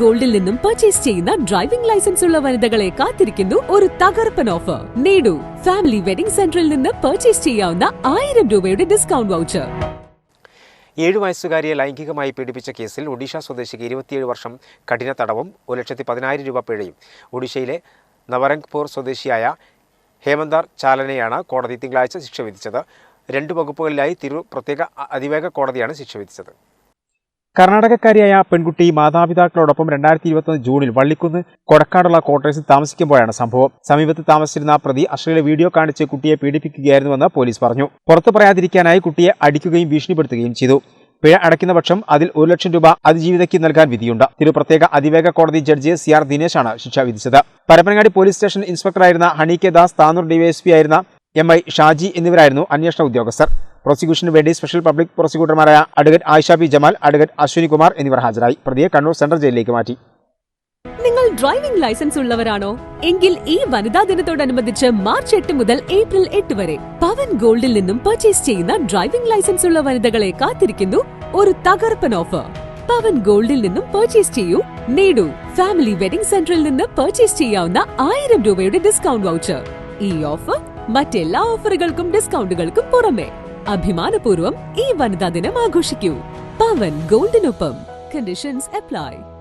ഗോൾഡിൽ നിന്നും പർച്ചേസ് ചെയ്യുന്ന driving licence ഉള്ള വനിതകളെ കാത്തിരിക്കുന്നു ഒരു തകർപ്പൻ ഓഫർ നേടൂ. ഫാമിലി വെഡിംഗ് സെന്ററിൽ നിന്ന് പർച്ചേസ് ചെയ്യാവുന്ന ആയിരം രൂപയുടെ ഡിസ്കൗണ്ട് വൗച്ചർ ഏഴു വയസ്സുകാരിയെ ലൈംഗികമായി പീഡിപ്പിച്ച കേസിൽ ഒഡീഷ സ്വദേശിക്ക് ഇരുപത്തിയേഴ് വർഷം കഠിന തടവും ഒരു ലക്ഷത്തി പതിനായിരം രൂപ പിഴയും. ഒഡീഷയിലെ നവരംഗ്പൂർ സ്വദേശിയായ ഹേമന്താർ ചാലനെയാണ് കോടതി തിങ്കളാഴ്ച ശിക്ഷ വിധിച്ചത്. രണ്ട് വകുപ്പുകളിലായി തിരു പ്രത്യേക അതിവേഗ കോടതിയാണ് ശിക്ഷ വിധിച്ചത്. കർണാടകക്കാരിയായ പെൺകുട്ടി മാതാപിതാക്കളോടൊപ്പം രണ്ടായിരത്തി ഇരുപത്തൊന്ന് ജൂണിൽ വള്ളിക്കുന്ന് കൊടക്കാടുള്ള ക്വാർട്ടേഴ്സിൽ താമസിക്കുമ്പോഴാണ് സംഭവം. സമീപത്ത് താമസിച്ചിരുന്ന പ്രതി അശ്ലീല വീഡിയോ കാണിച്ച് കുട്ടിയെ പീഡിപ്പിക്കുകയായിരുന്നുവെന്ന് പോലീസ് പറഞ്ഞു. പുറത്തു പറയാതിരിക്കാനായി കുട്ടിയെ അടിക്കുകയും ഭീഷണിപ്പെടുത്തുകയും ചെയ്തു. പിഴ അടയ്ക്കുന്ന പക്ഷം അതിൽ ഒരു ലക്ഷം രൂപ അതിജീവിതയ്ക്ക് നൽകാൻ വിധിയുണ്ട്. തിരു പ്രത്യേക അതിവേഗ കോടതി ജഡ്ജി സി ആർ ദിനേശാണ് ശിക്ഷ വിധിച്ചത്. Parappanangadi police station ഇൻസ്പെക്ടറായിരുന്ന Honey K Das Tanur DYSP ആയിരുന്ന എം ഐ ഷാജി എന്നിവരായിരുന്നു അന്വേഷണ ഉദ്യോഗസ്ഥർ. പ്രോസിക്യൂഷന് വേണ്ടി special public പ്രോസിക്യൂട്ടർമാരായ advocate Ayisha P Jamal advocate Ashwini Kumar എന്നിവർ ഹാജരായി. പ്രതിയെ കണ്ണൂർ സെൻട്രൽ ജയിലിലേക്ക് മാറ്റി. നിങ്ങൾ ഡ്രൈവിംഗ് ലൈസൻസ് ഉള്ളവരാണോ? എങ്കിൽ ഈ വനിതാ ദിനത്തോടനുബന്ധിച്ച് മാർച്ച് എട്ട് മുതൽ ഏപ്രിൽ എട്ട് വരെ പവൻ ഗോൾഡിൽ നിന്നും പർച്ചേസ് ചെയ്യുന്ന ഡ്രൈവിംഗ് ലൈസൻസ് ഉള്ള വനിതകളെ കാത്തിരിക്കുന്നു ഒരു തകർപ്പൻ ഓഫർ. പവൻ ഗോൾഡിൽ നിന്നും പർച്ചേസ് ചെയ്യൂ. നേടൂ. ഫാമിലി വെഡിംഗ് സെന്ററിൽ നിന്ന് പർച്ചേസ് ചെയ്യാവുന്ന ആയിരം രൂപയുടെ ഡിസ്കൗണ്ട് വൗച്ചർ. ഈ ഓഫർ മറ്റെല്ലാ ഓഫറുകൾക്കും ഡിസ്കൗണ്ടുകൾക്കും പുറമെ അഭിമാനപൂർവം ഈ വനിതാ ദിനം ആഘോഷിക്കൂ. പവൻ ഗോൾഡിനൊപ്പം. Conditions apply